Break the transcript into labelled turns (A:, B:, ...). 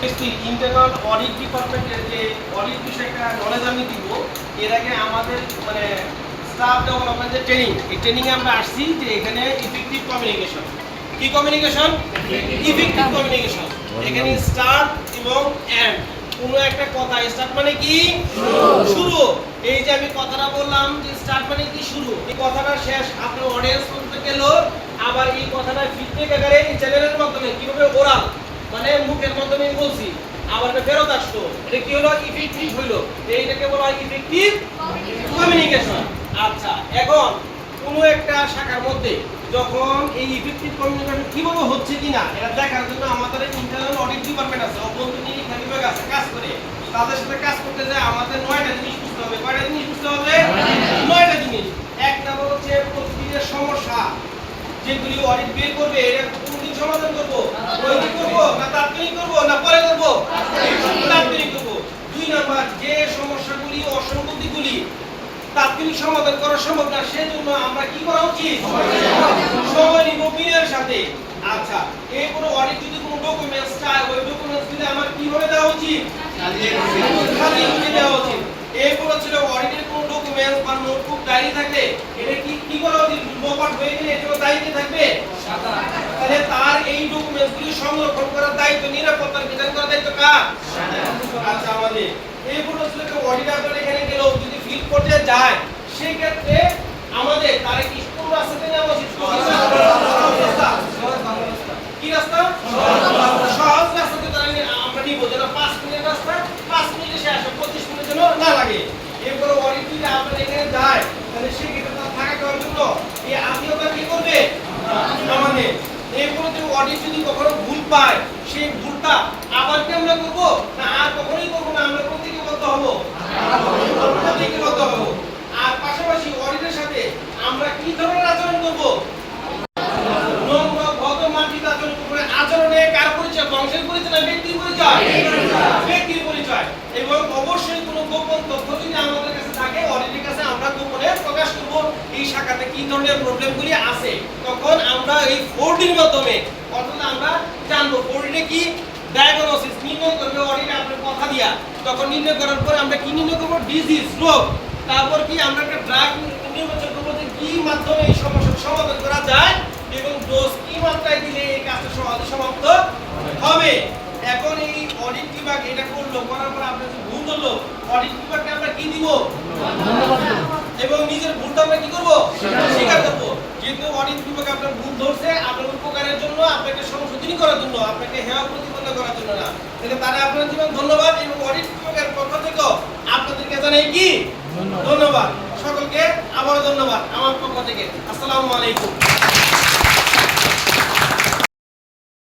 A: Internal audit ডিপার্টমেন্টের যে audit বিষয়ে নলেজ আমি দিব এর আগে আমাদের মানে স্টাফ ডেভেলপমেন্ট যে ট্রেনিং এই ট্রেনিংয়ে আমরা আসছি যে এখানে ইফেক্টিভ কমিউনিকেশন কি কমিউনিকেশন ইফেক্টিভ কমিউনিকেশন এখানে স্টার্ট এবং এন্ড কোনো একটা কথা স্টার্ট মানে কি? শুরু। এই যে আমি কথাটা বললাম যে স্টার্ট মানে কি শুরু? এই কথাটা শেষ আপনার অডিয়েন্স বলতে গেল আবার এই কথাটা ফিডব্যাক আকারে এই চ্যানেলের মাধ্যমে কীভাবে ওরাল মানে মুখের মাধ্যমে বলছি, আবার ফেরত আসতো এটা কি হলো? ইফেক্টিভ হইল। এইটাকে বলা হয় ইফেক্টিভ কমিউনিকেশন আচ্ছা এখন কোনো একটা শাখার মধ্যে যখন এই ইফেক্টিভ কমিউনিকেশন কীভাবে হচ্ছে কিনা, এটা দেখার জন্য আমাদের ইন্টারনাল অডিট ডিপার্টমেন্ট আছে, অভ্যন্তরীণ শিক্ষা বিভাগ আছে, কাজ করে। তাদের সাথে কাজ করতে যায় আমাদের নয়টা জিনিস বুঝতে হবে। কয়টা জিনিস বুঝতে হবে? নয়টা জিনিস। এক নম্বর হচ্ছে প্রতিদিনের সমস্যা। যেগুলি অডিট বের করবে এটা সমাধান করব। নৈতিক করব না তাৎক্ষণিক করব না পরে করব? তাৎক্ষণিক করব। দুই নাম্বার, যে সমস্যাগুলি, অসঙ্গতিগুলি তাৎক্ষণিক সমাধান করা সম্ভব না, সেজন্য আমরা কি করা উচিত? সময় নিব বিয়ের সাথে। আচ্ছা এই কোনো অডিট যদি কোনো ডকুমেন্টস চায়, ওই ডকুমেন্টস দিলে আমার কীভাবে দেওয়া উচিত? খালি দেওয়া উচিত। এরপর ছিল অডিটের কোনো ডকুমেন্টস বা নোটবুক ডায়েরি থাকলে, এটা কি কি করা উচিত? বোপাট হয়ে গেলে এটা দায়িত্বে থাকবে? তাহলে তার এই ডকুমেন্টসগুলি সংরক্ষণ করার দায়িত্ব নিরাপত্তার বিধান করার দায়িত্ব কার? আচ্ছা আমাদের। এরপর ছিল অডিট আপনার এখানে গেল যদি ফিল করতে যায় সেই ক্ষেত্রে আমাদের তার কি কোন রাস্তাতে নেওয়া উচিত কি রাস্তা? সহজ রাস্তাতে তারা আমরা নিব, যেন পাঁচ মিনিট রাস্তা, পাঁচ মিনিটে শেষ হয় পঁচিশ মিনিট যেন না লাগে। এরপরে অডিট যদি আপনার এখানে যায়, তাহলে সেক্ষেত্রে তার থাকা খাওয়ার জন্য, এই আত্মীয়তা কি করবে আমাদের অডিট যদি কখনো ভুল পায়, সেই ভুলটা আবার কি আমরা করব? না, আর কখনোই করব না, আমরা প্রতিজ্ঞাবদ্ধ হব? প্রতিজ্ঞাবদ্ধ হব। আর পাশাপাশি অডিটের সাথে আমরা কি ধরনের আচরণ করব? আচরণ করে পরিচয়? বংশের পরিচয় না ব্যক্তির পরিচয়? ব্যক্তির পরিচয়। এবং অবশ্যই কোনো গোপন তথ্য যদি আমাদের কাছে থাকে, অডিটের কাছে আমরা গোপনে প্রকাশ করব এই শাখাতে কি ধরনের প্রবলেমগুলি আছে। তখন আমরা এই ফোরডির মাধ্যমে আমরা জানব। ফোরডিনে কি ডায়াগনোসিস নির্ণয় করবে অডিট আপনার কথা দিয়া। তখন নির্ণয় করার পরে আমরা কি নির্ণয় করব? ডিজিজ রোগ। তারপর কি আমরা একটা ড্রাগ নির্বাচন করব যে কি মাধ্যমে এই সমস্যার সমাধান করা যায় এবং ডোজ কি মাত্রায় দিলে এই কাজটা সহজে সমাপ্ত হবে? এখন এই অডিট বিভাগ এটা করল করার পর আপনার যে ভুল ধরলো অডিট বিভাগকে আমরা কি দিব? এবং নিজের ভুলটা আমরা কি করব? স্বীকার করব। যেহেতু অডিট বিভাগ আপনার ভুল ধরছে আপনার উপকারের জন্য আপনাকে সংশোধনী করার জন্য আপনাকে হেয়া প্রতিপন্ন করার জন্য না। তাহলে তারা আপনার জীবন ধন্যবাদ এবং বিভাগের পক্ষ থেকে আপনাদেরকে জানাই কি? ধন্যবাদ। সকলকে আবারও ধন্যবাদ আমার পক্ষ থেকে। আসসালামু আলাইকুম।